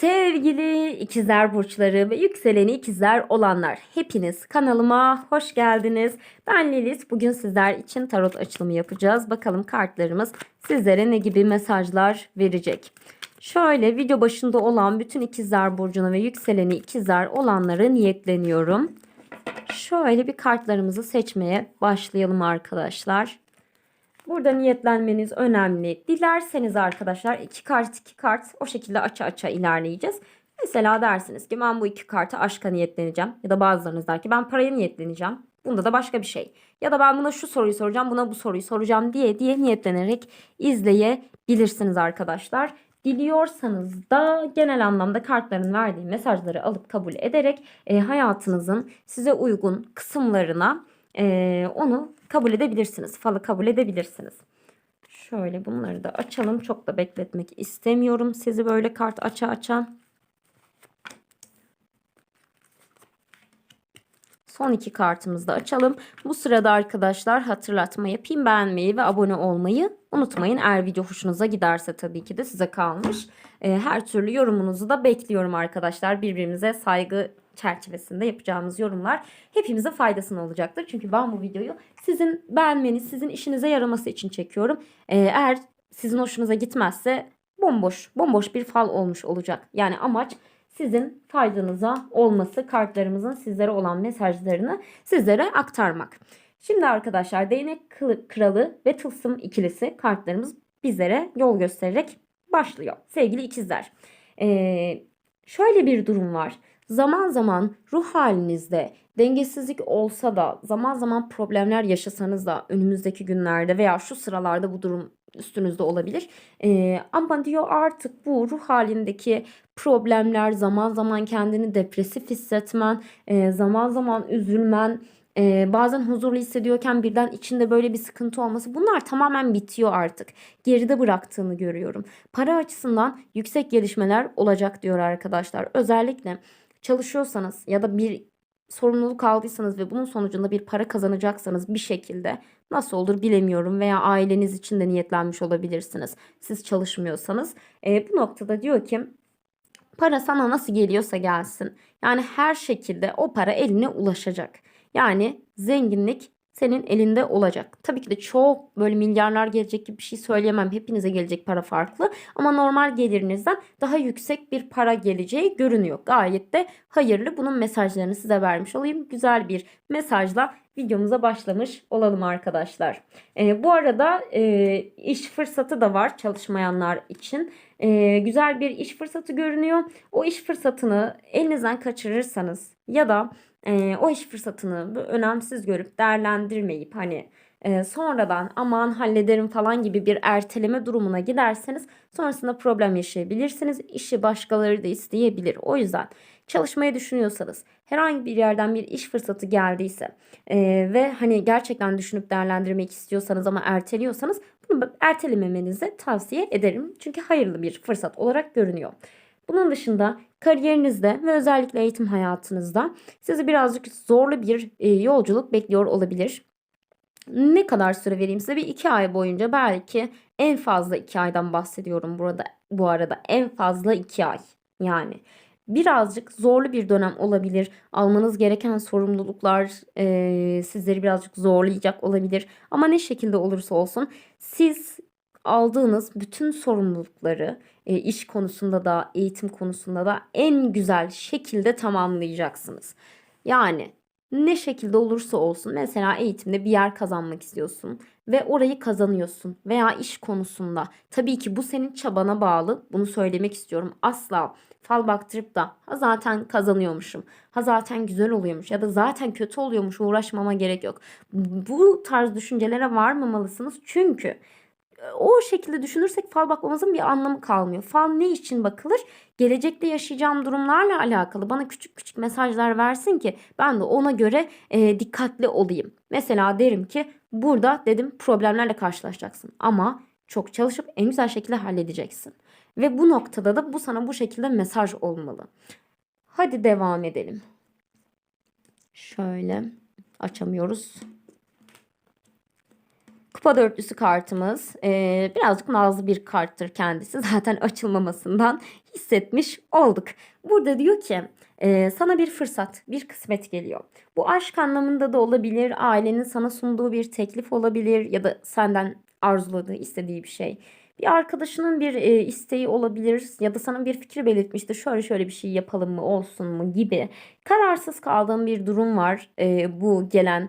Sevgili ikizler burçları ve yükseleni ikizler olanlar hepiniz kanalıma hoş geldiniz. Ben Lilis. Bugün sizler için tarot açılımı yapacağız. Bakalım kartlarımız sizlere ne gibi mesajlar verecek. Şöyle video başında olan bütün ikizler burcuna ve yükseleni ikizler olanları niyetleniyorum. Şöyle bir kartlarımızı seçmeye başlayalım arkadaşlar. Burada niyetlenmeniz önemli. Dilerseniz arkadaşlar iki kart iki kart o şekilde aça aça ilerleyeceğiz. Mesela dersiniz ki ben bu iki kartı aşka niyetleneceğim. Ya da bazılarınız der ki ben paraya niyetleneceğim. Bunda da başka bir şey. Ya da ben buna şu soruyu soracağım buna bu soruyu soracağım diye diye niyetlenerek izleyebilirsiniz arkadaşlar. Diliyorsanız da genel anlamda kartların verdiği mesajları alıp kabul ederek e, hayatınızın size uygun kısımlarına e, onu kabul edebilirsiniz. Falı kabul edebilirsiniz. Şöyle bunları da açalım. Çok da bekletmek istemiyorum sizi böyle kart aça aça. Son iki kartımızı da açalım. Bu sırada arkadaşlar hatırlatma yapayım. Beğenmeyi ve abone olmayı unutmayın. Eğer video hoşunuza giderse tabii ki de size kalmış. Ee, her türlü yorumunuzu da bekliyorum arkadaşlar. Birbirimize saygı çerçevesinde yapacağımız yorumlar hepimize faydasını olacaktır. Çünkü ben bu videoyu sizin beğenmeniz, sizin işinize yaraması için çekiyorum. Ee, eğer sizin hoşunuza gitmezse bomboş, bomboş bir fal olmuş olacak. Yani amaç sizin faydanıza olması, kartlarımızın sizlere olan mesajlarını sizlere aktarmak. Şimdi arkadaşlar değnek kralı ve tılsım ikilisi kartlarımız bizlere yol göstererek başlıyor. Sevgili ikizler. Ee, şöyle bir durum var. Zaman zaman ruh halinizde dengesizlik olsa da zaman zaman problemler yaşasanız da önümüzdeki günlerde veya şu sıralarda bu durum üstünüzde olabilir. Ee, ama diyor artık bu ruh halindeki problemler zaman zaman kendini depresif hissetmen, e, zaman zaman üzülmen, e, bazen huzurlu hissediyorken birden içinde böyle bir sıkıntı olması bunlar tamamen bitiyor artık. Geride bıraktığını görüyorum. Para açısından yüksek gelişmeler olacak diyor arkadaşlar. Özellikle çalışıyorsanız ya da bir sorumluluk aldıysanız ve bunun sonucunda bir para kazanacaksanız bir şekilde nasıl olur bilemiyorum veya aileniz için de niyetlenmiş olabilirsiniz. Siz çalışmıyorsanız. E, bu noktada diyor ki para sana nasıl geliyorsa gelsin. Yani her şekilde o para eline ulaşacak. Yani zenginlik senin elinde olacak. Tabii ki de çok böyle milyarlar gelecek gibi bir şey söyleyemem. Hepinize gelecek para farklı. Ama normal gelirinizden daha yüksek bir para geleceği görünüyor. Gayet de hayırlı. Bunun mesajlarını size vermiş olayım. Güzel bir mesajla videomuza başlamış olalım arkadaşlar. Ee, bu arada e, iş fırsatı da var çalışmayanlar için. Ee, güzel bir iş fırsatı görünüyor. O iş fırsatını elinizden kaçırırsanız ya da e, o iş fırsatını önemsiz görüp değerlendirmeyip hani e, sonradan aman hallederim falan gibi bir erteleme durumuna giderseniz sonrasında problem yaşayabilirsiniz. İşi başkaları da isteyebilir. O yüzden çalışmayı düşünüyorsanız herhangi bir yerden bir iş fırsatı geldiyse e, ve hani gerçekten düşünüp değerlendirmek istiyorsanız ama erteliyorsanız bunu ertelememenizi tavsiye ederim. Çünkü hayırlı bir fırsat olarak görünüyor. Bunun dışında kariyerinizde ve özellikle eğitim hayatınızda sizi birazcık zorlu bir e, yolculuk bekliyor olabilir. Ne kadar süre vereyim size? Bir iki ay boyunca belki en fazla iki aydan bahsediyorum burada. Bu arada en fazla iki ay yani. Birazcık zorlu bir dönem olabilir. Almanız gereken sorumluluklar e, sizleri birazcık zorlayacak olabilir. Ama ne şekilde olursa olsun siz aldığınız bütün sorumlulukları iş konusunda da eğitim konusunda da en güzel şekilde tamamlayacaksınız. Yani ne şekilde olursa olsun mesela eğitimde bir yer kazanmak istiyorsun ve orayı kazanıyorsun veya iş konusunda tabii ki bu senin çabana bağlı. Bunu söylemek istiyorum. Asla fal baktırıp da ha zaten kazanıyormuşum ha zaten güzel oluyormuş ya da zaten kötü oluyormuş uğraşmama gerek yok. Bu tarz düşüncelere varmamalısınız. Çünkü o şekilde düşünürsek fal bakmamızın bir anlamı kalmıyor. Fal ne için bakılır? Gelecekte yaşayacağım durumlarla alakalı bana küçük küçük mesajlar versin ki ben de ona göre e, dikkatli olayım. Mesela derim ki burada dedim problemlerle karşılaşacaksın ama çok çalışıp en güzel şekilde halledeceksin. Ve bu noktada da bu sana bu şekilde mesaj olmalı. Hadi devam edelim. Şöyle açamıyoruz. Kupa dörtlüsü kartımız eee, birazcık nazlı bir karttır kendisi. Zaten açılmamasından hissetmiş olduk. Burada diyor ki eee, sana bir fırsat, bir kısmet geliyor. Bu aşk anlamında da olabilir, ailenin sana sunduğu bir teklif olabilir ya da senden arzuladığı, istediği bir şey. Bir arkadaşının bir e, isteği olabilir ya da sana bir fikir belirtmiştir. Şöyle şöyle bir şey yapalım mı, olsun mu gibi. Kararsız kaldığın bir durum var e, bu gelen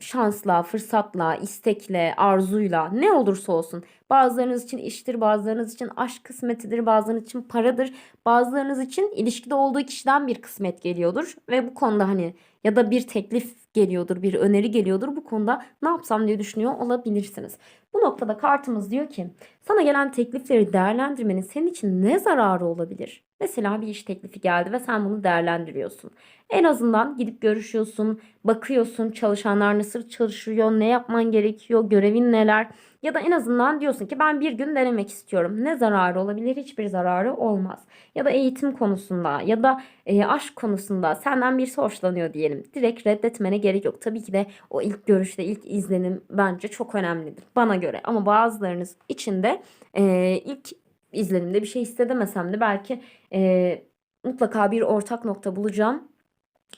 şansla, fırsatla, istekle, arzuyla ne olursa olsun. Bazılarınız için iştir, bazılarınız için aşk kısmetidir, bazılarınız için paradır, bazılarınız için ilişkide olduğu kişiden bir kısmet geliyordur ve bu konuda hani ya da bir teklif geliyordur, bir öneri geliyordur. Bu konuda ne yapsam diye düşünüyor olabilirsiniz. Bu noktada kartımız diyor ki sana gelen teklifleri değerlendirmenin senin için ne zararı olabilir? Mesela bir iş teklifi geldi ve sen bunu değerlendiriyorsun. En azından gidip görüşüyorsun, bakıyorsun çalışanlar nasıl çalışıyor, ne yapman gerekiyor, görevin neler. Ya da en azından diyorsun ki ben bir gün denemek istiyorum. Ne zararı olabilir? Hiçbir zararı olmaz. Ya da eğitim konusunda ya da e, aşk konusunda senden birisi hoşlanıyor diyelim. Direkt reddetmene gerek yok. Tabii ki de o ilk görüşte ilk izlenim bence çok önemlidir bana göre. Ama bazılarınız için de e, ilk izlenimde bir şey hissedemesem de belki e, mutlaka bir ortak nokta bulacağım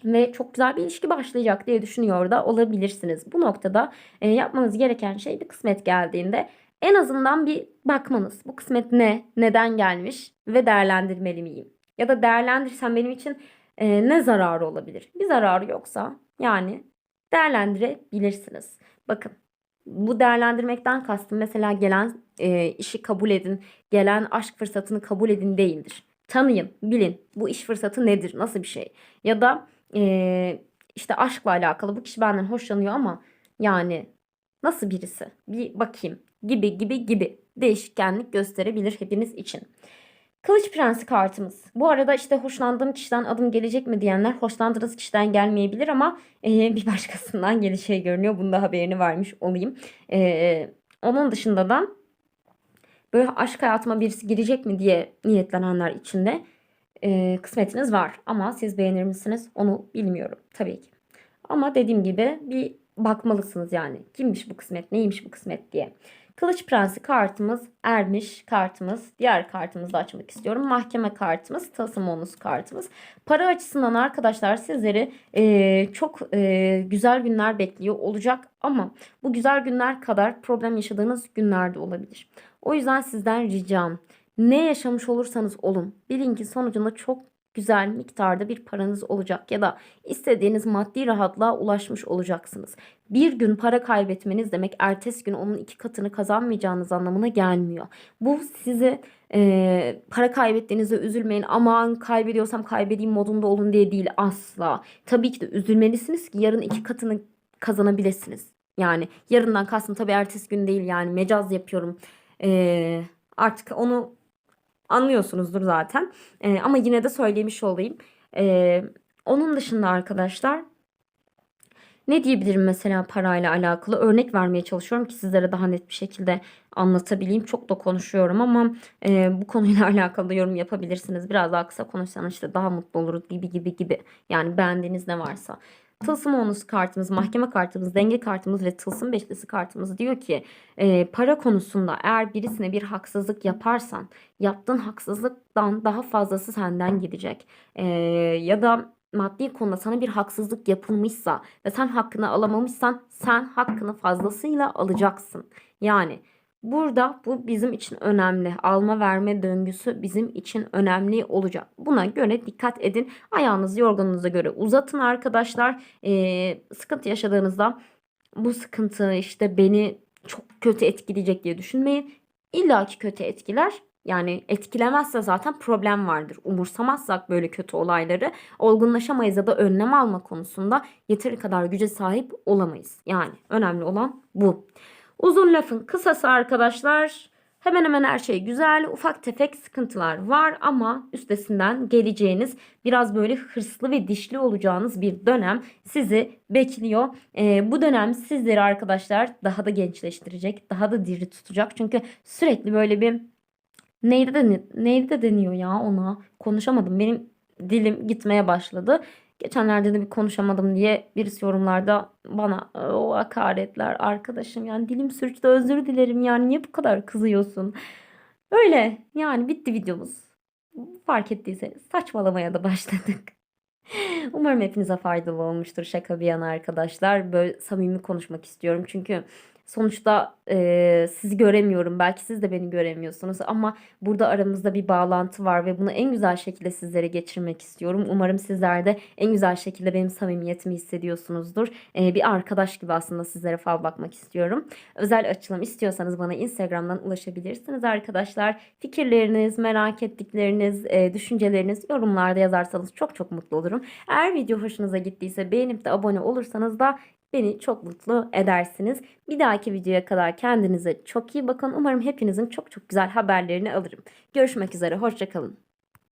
ve çok güzel bir ilişki başlayacak diye düşünüyor da olabilirsiniz. Bu noktada e, yapmanız gereken şey bir kısmet geldiğinde en azından bir bakmanız. Bu kısmet ne? Neden gelmiş? Ve değerlendirmeli miyim? Ya da değerlendirsem benim için e, ne zararı olabilir? Bir zararı yoksa yani değerlendirebilirsiniz. Bakın bu değerlendirmekten kastım mesela gelen e, işi kabul edin, gelen aşk fırsatını kabul edin değildir. Tanıyın, bilin bu iş fırsatı nedir, nasıl bir şey. Ya da e, işte aşkla alakalı bu kişi benden hoşlanıyor ama yani nasıl birisi? Bir bakayım gibi gibi gibi değişkenlik gösterebilir hepiniz için. Kılıç Prensi kartımız. Bu arada işte hoşlandığım kişiden adım gelecek mi diyenler hoşlandığınız kişiden gelmeyebilir ama e, bir başkasından geleceği görünüyor. Bunda haberini vermiş olayım. E, onun dışında da böyle aşk hayatıma birisi girecek mi diye niyetlenenler için de e, kısmetiniz var. Ama siz beğenir misiniz onu bilmiyorum tabii ki. Ama dediğim gibi bir bakmalısınız yani. Kimmiş bu kısmet, neymiş bu kısmet diye. Kılıç Prensi kartımız, Ermiş kartımız, diğer kartımızı açmak istiyorum. Mahkeme kartımız, Tılsım kartımız. Para açısından arkadaşlar sizleri e, çok e, güzel günler bekliyor olacak ama bu güzel günler kadar problem yaşadığınız günler de olabilir. O yüzden sizden ricam ne yaşamış olursanız olun bilin ki sonucunda çok güzel miktarda bir paranız olacak ya da istediğiniz maddi rahatlığa ulaşmış olacaksınız. Bir gün para kaybetmeniz demek ertesi gün onun iki katını kazanmayacağınız anlamına gelmiyor. Bu sizi e, para kaybettiğinizde üzülmeyin aman kaybediyorsam kaybedeyim modunda olun diye değil asla. Tabii ki de üzülmelisiniz ki yarın iki katını kazanabilirsiniz. Yani yarından kastım tabii ertesi gün değil yani mecaz yapıyorum. E, artık onu anlıyorsunuzdur zaten. E, ama yine de söylemiş olayım. E, onun dışında arkadaşlar ne diyebilirim mesela parayla alakalı örnek vermeye çalışıyorum ki sizlere daha net bir şekilde anlatabileyim. Çok da konuşuyorum ama e, bu konuyla alakalı yorum yapabilirsiniz. Biraz daha kısa konuşsanız işte daha mutlu oluruz gibi gibi gibi. Yani beğendiğiniz ne varsa. Tılsım onlusu kartımız, mahkeme kartımız, denge kartımız ve tılsım beşlisi kartımız diyor ki e, para konusunda eğer birisine bir haksızlık yaparsan yaptığın haksızlıktan daha fazlası senden gidecek. E, ya da maddi konuda sana bir haksızlık yapılmışsa ve sen hakkını alamamışsan sen hakkını fazlasıyla alacaksın. Yani Burada bu bizim için önemli. Alma verme döngüsü bizim için önemli olacak. Buna göre dikkat edin. Ayağınızı yorganunuza göre uzatın arkadaşlar. Ee, sıkıntı yaşadığınızda bu sıkıntı işte beni çok kötü etkileyecek diye düşünmeyin. İlla ki kötü etkiler. Yani etkilemezse zaten problem vardır. Umursamazsak böyle kötü olayları olgunlaşamayız ya da önlem alma konusunda yeteri kadar güce sahip olamayız. Yani önemli olan bu. Uzun lafın kısası arkadaşlar hemen hemen her şey güzel. Ufak tefek sıkıntılar var ama üstesinden geleceğiniz biraz böyle hırslı ve dişli olacağınız bir dönem sizi bekliyor. Ee, bu dönem sizleri arkadaşlar daha da gençleştirecek, daha da diri tutacak. Çünkü sürekli böyle bir neydi de, neydi de deniyor ya ona konuşamadım. Benim dilim gitmeye başladı. Geçenlerde de bir konuşamadım diye birisi yorumlarda bana "E, o hakaretler arkadaşım yani dilim sürçtü özür dilerim yani niye bu kadar kızıyorsun? Öyle yani bitti videomuz. Fark ettiyseniz saçmalamaya da başladık. Umarım hepinize faydalı olmuştur şaka bir yana arkadaşlar. Böyle samimi konuşmak istiyorum çünkü sonuçta eee, sizi göremiyorum. Belki siz de beni göremiyorsunuz ama burada aramızda bir bağlantı var ve bunu en güzel şekilde sizlere geçirmek istiyorum. Umarım sizler de en güzel şekilde benim samimiyetimi hissediyorsunuzdur. Eee, bir arkadaş gibi aslında sizlere fal bakmak istiyorum. Özel açılım istiyorsanız bana Instagram'dan ulaşabilirsiniz arkadaşlar. Fikirleriniz, merak ettikleriniz, eee, düşünceleriniz yorumlarda yazarsanız çok çok mutlu olurum. Eğer video hoşunuza gittiyse beğenip de abone olursanız da beni çok mutlu edersiniz. Bir dahaki videoya kadar kendinize çok iyi bakın. Umarım hepinizin çok çok güzel haberlerini alırım. Görüşmek üzere, hoşçakalın.